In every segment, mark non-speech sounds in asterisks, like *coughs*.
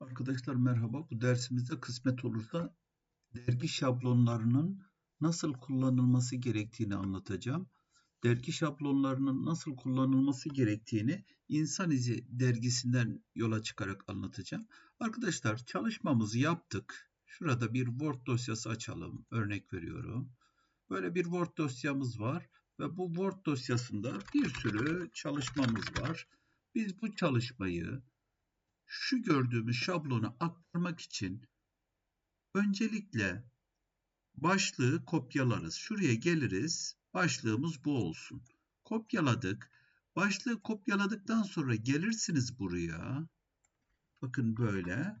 Arkadaşlar merhaba. Bu dersimizde kısmet olursa dergi şablonlarının nasıl kullanılması gerektiğini anlatacağım. Dergi şablonlarının nasıl kullanılması gerektiğini İnsan İzi dergisinden yola çıkarak anlatacağım. Arkadaşlar çalışmamızı yaptık. Şurada bir Word dosyası açalım. Örnek veriyorum. Böyle bir Word dosyamız var ve bu Word dosyasında bir sürü çalışmamız var. Biz bu çalışmayı şu gördüğümüz şablonu aktarmak için öncelikle başlığı kopyalarız. Şuraya geliriz. Başlığımız bu olsun. Kopyaladık. Başlığı kopyaladıktan sonra gelirsiniz buraya. Bakın böyle.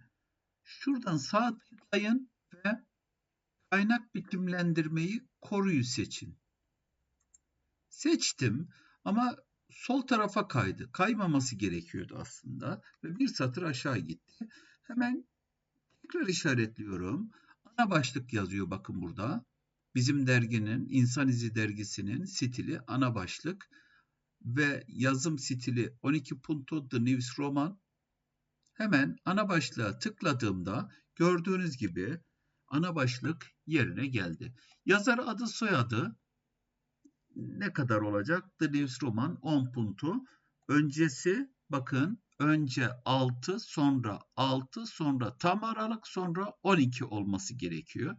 Şuradan sağ tıklayın ve kaynak biçimlendirmeyi koruyu seçin. Seçtim ama sol tarafa kaydı. Kaymaması gerekiyordu aslında ve bir satır aşağı gitti. Hemen tekrar işaretliyorum. Ana başlık yazıyor bakın burada. Bizim derginin, İnsan İzi dergisinin stili ana başlık ve yazım stili 12 punto The News Roman. Hemen ana başlığa tıkladığımda gördüğünüz gibi ana başlık yerine geldi. Yazar adı soyadı ne kadar olacak? The News Roman 10 puntu. Öncesi bakın önce 6 sonra 6 sonra tam aralık sonra 12 olması gerekiyor.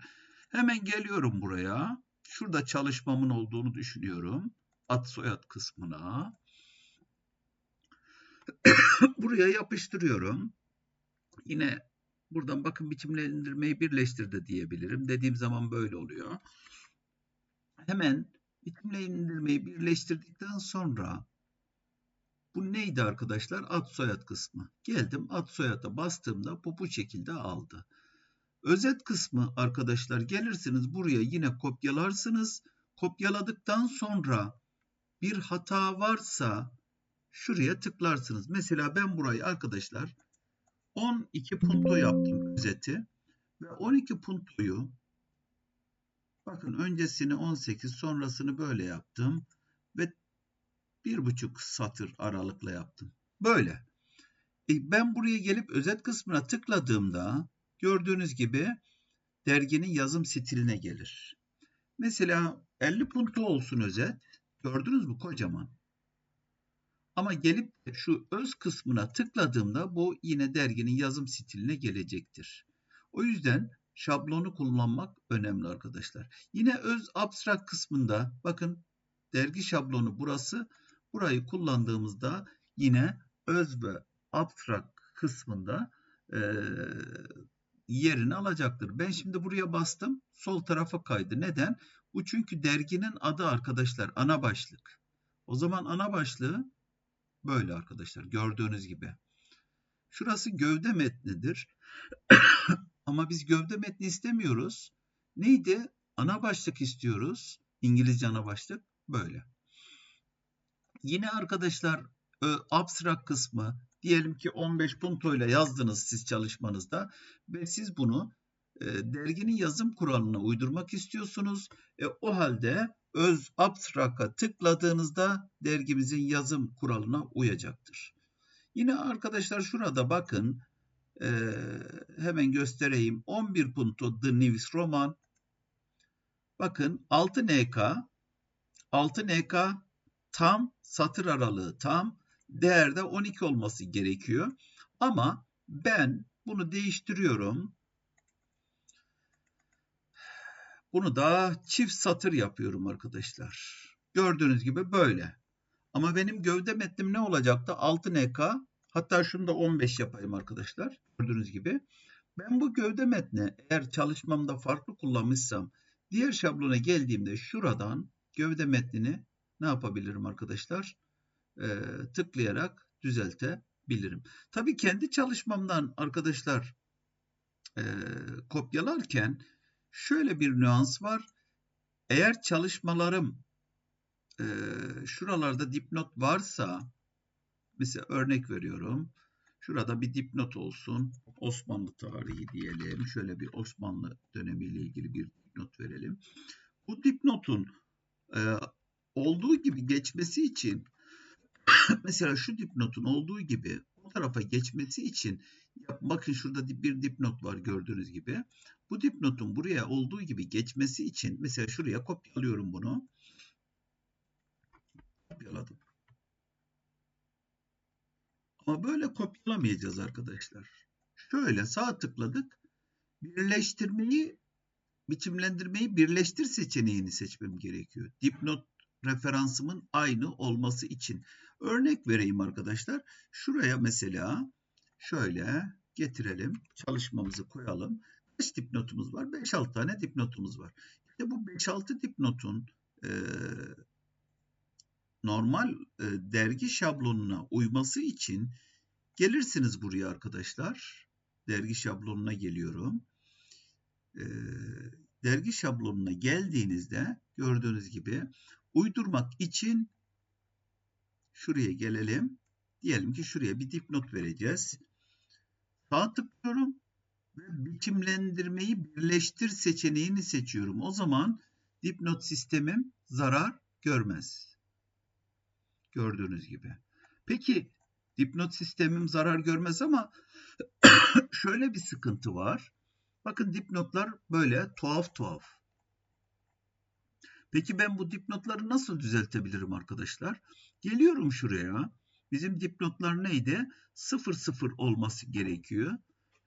Hemen geliyorum buraya. Şurada çalışmamın olduğunu düşünüyorum. Ad soyad kısmına. *coughs* buraya yapıştırıyorum. Yine buradan bakın biçimlendirmeyi birleştir de diyebilirim. Dediğim zaman böyle oluyor. Hemen bitimle indirmeyi birleştirdikten sonra bu neydi arkadaşlar? Ad soyad kısmı. Geldim ad soyada bastığımda bu şekilde aldı. Özet kısmı arkadaşlar gelirsiniz buraya yine kopyalarsınız. Kopyaladıktan sonra bir hata varsa şuraya tıklarsınız. Mesela ben burayı arkadaşlar 12 punto yaptım özeti ve 12 puntoyu Bakın öncesini 18 sonrasını böyle yaptım. Ve bir buçuk satır aralıkla yaptım. Böyle. E ben buraya gelip özet kısmına tıkladığımda gördüğünüz gibi derginin yazım stiline gelir. Mesela 50 punto olsun özet. Gördünüz mü kocaman. Ama gelip şu öz kısmına tıkladığımda bu yine derginin yazım stiline gelecektir. O yüzden şablonu kullanmak önemli arkadaşlar. Yine öz abstrak kısmında bakın dergi şablonu burası. Burayı kullandığımızda yine öz ve abstrak kısmında e, yerini alacaktır. Ben şimdi buraya bastım. Sol tarafa kaydı. Neden? Bu çünkü derginin adı arkadaşlar ana başlık. O zaman ana başlığı böyle arkadaşlar gördüğünüz gibi. Şurası gövde metnidir. *coughs* Ama biz gövde metni istemiyoruz. Neydi? Ana başlık istiyoruz. İngilizce ana başlık böyle. Yine arkadaşlar abstrak kısmı diyelim ki 15 punto ile yazdınız siz çalışmanızda ve siz bunu e, derginin yazım kuralına uydurmak istiyorsunuz. E, o halde öz abstrak'a tıkladığınızda dergimizin yazım kuralına uyacaktır. Yine arkadaşlar şurada bakın ee, hemen göstereyim. 11 punto The News Roman. Bakın 6 NK 6 NK tam satır aralığı tam değerde 12 olması gerekiyor. Ama ben bunu değiştiriyorum. Bunu da çift satır yapıyorum arkadaşlar. Gördüğünüz gibi böyle. Ama benim gövde metnim ne olacaktı? 6 NK Hatta şunu da 15 yapayım arkadaşlar. Gördüğünüz gibi. Ben bu gövde metni eğer çalışmamda farklı kullanmışsam diğer şablona geldiğimde şuradan gövde metnini ne yapabilirim arkadaşlar? Ee, tıklayarak düzeltebilirim. Tabii kendi çalışmamdan arkadaşlar e, kopyalarken şöyle bir nüans var. Eğer çalışmalarım e, şuralarda dipnot varsa Mesela örnek veriyorum. Şurada bir dipnot olsun. Osmanlı tarihi diyelim. Şöyle bir Osmanlı dönemiyle ilgili bir dipnot verelim. Bu dipnotun e, olduğu gibi geçmesi için *coughs* Mesela şu dipnotun olduğu gibi bu tarafa geçmesi için bakın şurada bir dipnot var gördüğünüz gibi. Bu dipnotun buraya olduğu gibi geçmesi için mesela şuraya kopyalıyorum bunu. Kopyaladım. Ama böyle kopyalamayacağız arkadaşlar. Şöyle sağ tıkladık. Birleştirmeyi, biçimlendirmeyi birleştir seçeneğini seçmem gerekiyor. Dipnot referansımın aynı olması için. Örnek vereyim arkadaşlar. Şuraya mesela şöyle getirelim. Çalışmamızı koyalım. Kaç dipnotumuz var? 5-6 tane dipnotumuz var. İşte bu 5-6 dipnotun e, normal e, dergi şablonuna uyması için gelirsiniz buraya arkadaşlar. Dergi şablonuna geliyorum. E, dergi şablonuna geldiğinizde gördüğünüz gibi uydurmak için şuraya gelelim. Diyelim ki şuraya bir dipnot vereceğiz. Sağ tıklıyorum ve biçimlendirmeyi birleştir seçeneğini seçiyorum. O zaman dipnot sistemim zarar görmez. Gördüğünüz gibi. Peki dipnot sistemim zarar görmez ama *coughs* şöyle bir sıkıntı var. Bakın dipnotlar böyle tuhaf tuhaf. Peki ben bu dipnotları nasıl düzeltebilirim arkadaşlar? Geliyorum şuraya. Bizim dipnotlar neydi? 0 0 olması gerekiyor.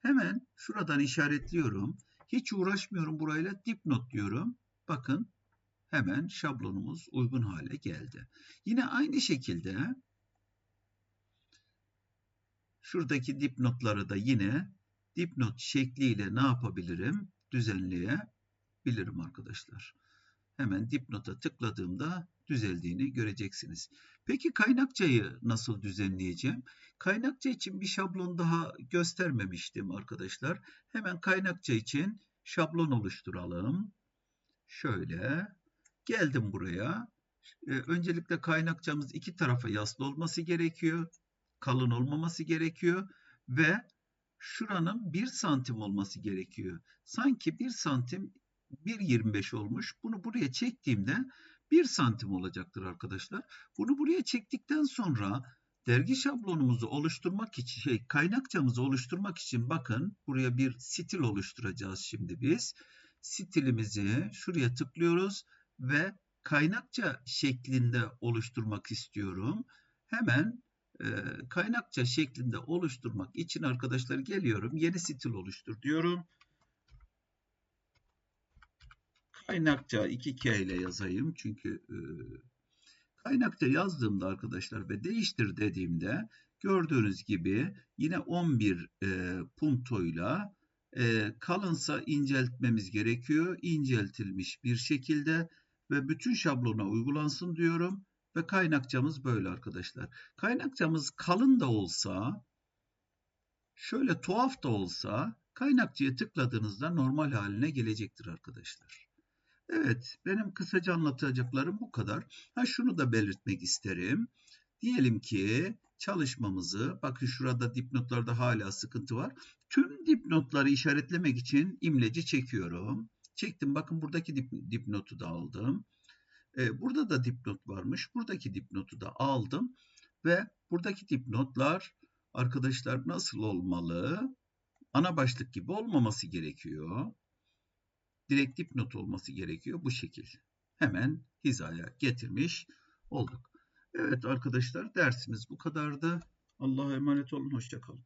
Hemen şuradan işaretliyorum. Hiç uğraşmıyorum burayla dipnot diyorum. Bakın hemen şablonumuz uygun hale geldi. Yine aynı şekilde şuradaki dipnotları da yine dipnot şekliyle ne yapabilirim? Düzenleyebilirim arkadaşlar. Hemen dipnota tıkladığımda düzeldiğini göreceksiniz. Peki kaynakçayı nasıl düzenleyeceğim? Kaynakça için bir şablon daha göstermemiştim arkadaşlar. Hemen kaynakça için şablon oluşturalım. Şöyle geldim buraya. Ee, öncelikle kaynakçamız iki tarafa yaslı olması gerekiyor. Kalın olmaması gerekiyor. Ve şuranın 1 santim olması gerekiyor. Sanki 1 santim 1.25 olmuş. Bunu buraya çektiğimde 1 santim olacaktır arkadaşlar. Bunu buraya çektikten sonra dergi şablonumuzu oluşturmak için, şey, kaynakçamızı oluşturmak için bakın buraya bir stil oluşturacağız şimdi biz. Stilimizi şuraya tıklıyoruz ve kaynakça şeklinde oluşturmak istiyorum. Hemen e, kaynakça şeklinde oluşturmak için arkadaşlar geliyorum. Yeni stil oluştur diyorum. Kaynakça 2K ile yazayım. Çünkü e, kaynakça yazdığımda arkadaşlar ve değiştir dediğimde gördüğünüz gibi yine 11 e, puntoyla e, kalınsa inceltmemiz gerekiyor. İnceltilmiş bir şekilde ve bütün şablona uygulansın diyorum. Ve kaynakçamız böyle arkadaşlar. Kaynakçamız kalın da olsa şöyle tuhaf da olsa kaynakçıya tıkladığınızda normal haline gelecektir arkadaşlar. Evet, benim kısaca anlatacaklarım bu kadar. Ha şunu da belirtmek isterim. Diyelim ki çalışmamızı, bakın şurada dipnotlarda hala sıkıntı var. Tüm dipnotları işaretlemek için imleci çekiyorum. Çektim, bakın buradaki dip, dipnotu da aldım. Ee, burada da dipnot varmış. Buradaki dipnotu da aldım. Ve buradaki dipnotlar arkadaşlar nasıl olmalı? Ana başlık gibi olmaması gerekiyor direkt dipnot olması gerekiyor bu şekil. Hemen hizaya getirmiş olduk. Evet arkadaşlar dersimiz bu kadardı. Allah'a emanet olun. Hoşçakalın.